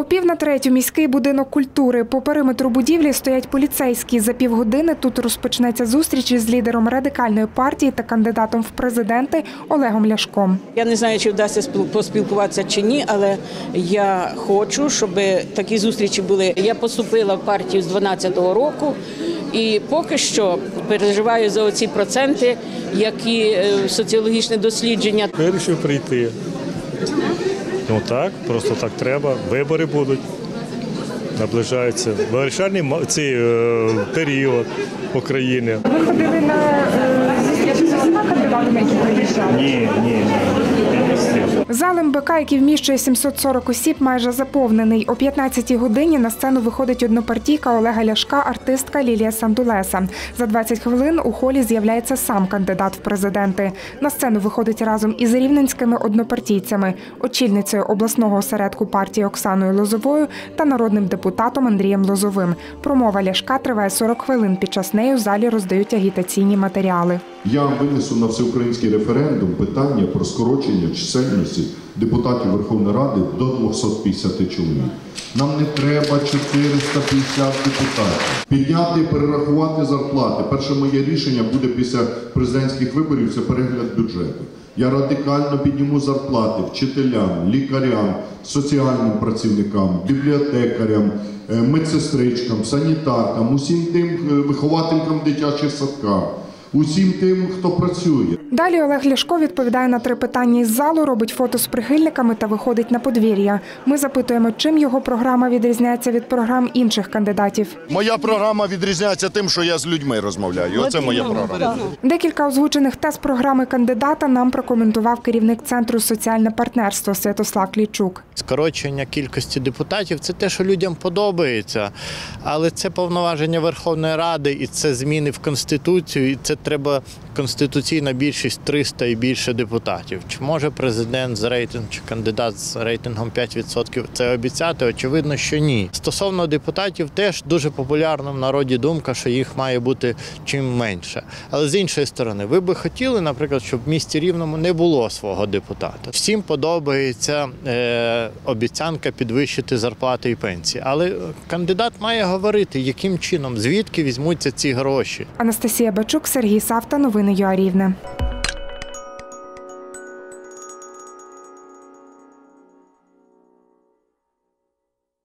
О пів на третю міський будинок культури. По периметру будівлі стоять поліцейські. За півгодини тут розпочнеться зустріч із лідером радикальної партії та кандидатом в президенти Олегом Ляшком. Я не знаю, чи вдасться спіл- поспілкуватися чи ні, але я хочу, щоб такі зустрічі були. Я поступила в партію з 12-го року і поки що переживаю за оці проценти, які е, соціологічне дослідження Вирішив прийти. Ну так, просто так треба. Вибори будуть. Наближаються. Вирішальний цей е, період України. Ви ходили на зустрічі з усіма кандидатами, які приїжджали? Ні, ні, ні. Зал МБК, який вміщує 740 осіб, майже заповнений. О 15-й годині на сцену виходить однопартійка Олега Ляшка, артистка Лілія Сандулеса. За 20 хвилин у холі з'являється сам кандидат в президенти. На сцену виходить разом із рівненськими однопартійцями, очільницею обласного осередку партії Оксаною Лозовою та народним депутатом Андрієм Лозовим. Промова Ляшка триває 40 хвилин. Під час неї у залі роздають агітаційні матеріали. Я винесу на всеукраїнський референдум питання про скорочення чисельності депутатів Верховної Ради до 250 чоловік. Нам не треба 450 депутатів. Підняти перерахувати зарплати. Перше моє рішення буде після президентських виборів це перегляд бюджету. Я радикально підніму зарплати вчителям, лікарям, соціальним працівникам, бібліотекарям, е, медсестричкам, санітаркам, усім тим е, вихователькам дитячих садках, усім тим, хто працює. Далі Олег Ляшко відповідає на три питання із залу, робить фото з прихильниками та виходить на подвір'я. Ми запитуємо, чим його програма відрізняється від програм інших кандидатів. Моя програма відрізняється тим, що я з людьми розмовляю. Оце моя програма. Декілька озвучених тез програми кандидата нам прокоментував керівник центру соціальне партнерство Святослав Клічук. Скорочення кількості депутатів це те, що людям подобається, але це повноваження Верховної Ради і це зміни в Конституцію, і це треба конституційна більшість 300 і більше депутатів. Чи може президент з рейтингом чи кандидат з рейтингом 5% це обіцяти? Очевидно, що ні. Стосовно депутатів, теж дуже популярна в народі думка, що їх має бути чим менше. Але з іншої сторони, ви би хотіли, наприклад, щоб в місті Рівному не було свого депутата. Всім подобається е, обіцянка підвищити зарплати і пенсії. Але кандидат має говорити, яким чином, звідки візьмуться ці гроші. Анастасія Бачук, Сергій Савта. Новини ЮАРівне.